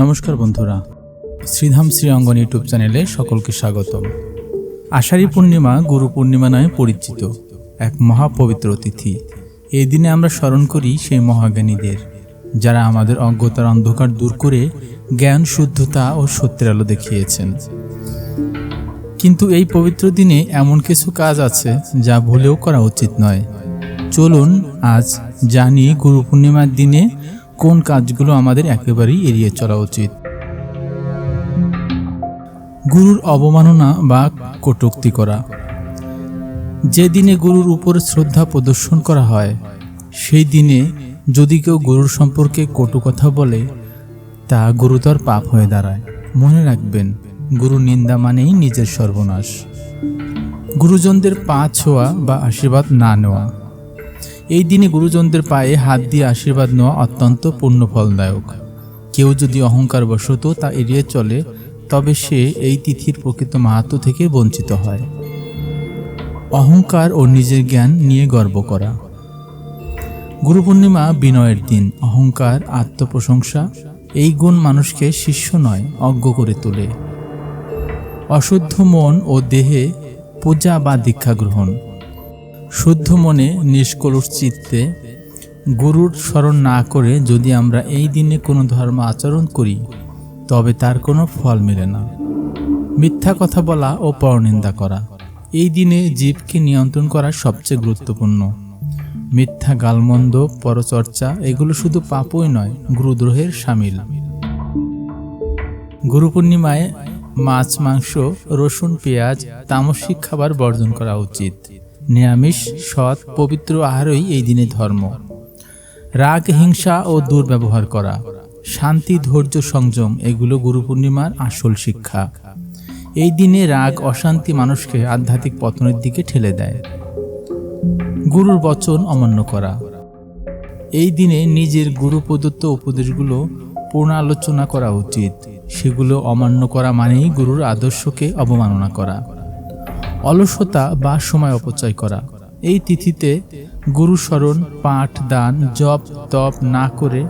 নমস্কার বন্ধুরা, শ্রীধাম শ্রী অঙ্গন ইউটিউব চ্যানেলে সকলকে স্বাগতম। আষাঢ়ী পূর্ণিমা গুরু পূর্ণিমা নামে পরিচিত এক মহাপবিত্র তিথি। এই দিনে আমরা স্মরণ করি সেই মহাজ্ঞানীদের, যারা আমাদের অজ্ঞতার অন্ধকার দূর করে জ্ঞান, শুদ্ধতা ও সত্যের আলো দেখিয়েছেন। কিন্তু এই পবিত্র দিনে এমন কিছু কাজ আছে যা ভুলেও করা উচিত নয়। চলুন আজ জানি গুরু পূর্ণিমার দিনে কোন কাজগুলো আমাদের একেবারেই এড়িয়ে চলা উচিত? গুরুর অবমাননা বা কটুক্তি করা। যে দিনে গুরুর উপর শ্রদ্ধা প্রদর্শন করা হয়, সেই দিনে যদি কেউ গুরুর সম্পর্কে কটু কথা বলে, তা গুরুতর পাপ হয়ে দাঁড়ায়। মনে রাখবেন, গুরু নিন্দা মানেই নিজের সর্বনাশ। গুরুজনদের পা ছোঁয়া বা আশীর্বাদ না নেওয়া। এই দিনে গুরুজনদের পায়ে হাত দিয়ে আশীর্বাদ নেওয়া অত্যন্ত পুণ্যফলদায়ক। কেউ যদি অহংকার বশত তা এড়িয়ে চলে, তবে সে এই তিথির প্রকৃত মাহাত্ম থেকে বঞ্চিত হয়। অহংকার ও নিজের জ্ঞান নিয়ে গর্ব করা। গুরু পূর্ণিমা বিনয়ের দিন, অহংকার, আত্মপ্রশংসা, এই গুণ মানুষকে শিষ্য নয়, অজ্ঞ করে তোলে। অশুদ্ধ মন ও দেহে পূজা বা দীক্ষা গ্রহণ। শুদ্ধ মনে নিষ্কলুষ চিত্তে গুরুর স্মরণ না করে যদি আমরা এই দিনে কোনো ধর্ম আচরণ করি, তবে তার কোনো ফল মেলে না। মিথ্যা কথা বলা ও পরনিন্দা করা, এই দিনে জীবকে নিয়ন্ত্রণ করা সবচেয়ে গুরুত্বপূর্ণ। মিথ্যা গালমন্দ, পরচর্চা, এগুলো শুধু পাপই নয়, গুরুদ্রোহের সামিল। গুরু পূর্ণিমায় মাছ, মাংস, রসুন, পেঁয়াজ, তামসিক খাবার বর্জন করা উচিত। নিরামিষ, সৎ, পবিত্র আহারই এই দিনে ধর্ম। রাগ, হিংসা ও দুর্ব্যবহার করা, শান্তি, ধৈর্য, সংযম, এগুলো গুরু পূর্ণিমার আসল শিক্ষা। এই দিনে রাগ, অশান্তি মানুষকে আধ্যাত্মিক পতনের দিকে ঠেলে দেয়। গুরুর বচন অমান্য করা। এই দিনে নিজের গুরু প্রদত্ত উপদেশগুলো পূর্ণালোচনা করা উচিত। সেগুলো অমান্য করা মানেই গুরুর আদর্শকে অবমাননা করা। অলসতা বা সময় অপচয় করা। এই তিথিতে গুরু স্মরণ, পাঠ, দান, জপ, তপ না করে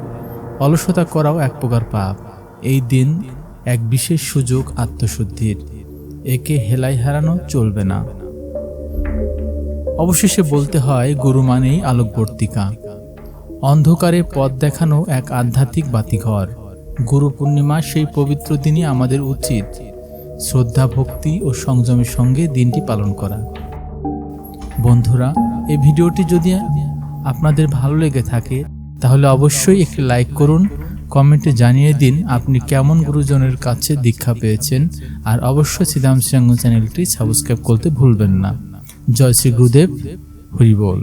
অলসতা করাও এক প্রকার পাপ। এই দিন এক বিশেষ সুযোগ আত্মশুদ্ধির। একে হেলাই হারানো চলবে না। অবশেষে বলতে হয়, গুরু মানেই আলোকবর্তিকা। অন্ধকারে পথ দেখানো এক আধ্যাত্মিক বাতিঘর। গুরু পূর্ণিমা সেই পবিত্র দিনই আমাদের উচিত। শ্রদ্ধা, ভক্তি ও সংযমের সঙ্গে দিনটি পালন করা। বন্ধুরা, এই ভিডিওটি যদি আপনাদের ভালো লেগে থাকে, তাহলে অবশ্যই একটি লাইক করুন, কমেন্টে জানিয়ে দিন আপনি কেমন গুরুজনের কাছে দীক্ষা পেয়েছেন, আর অবশ্যই সিদাম সিয়াঙ্গ চ্যানেলটি সাবস্ক্রাইব করতে ভুলবেন না। জয় শ্রী গুরুদেব, হরি বল।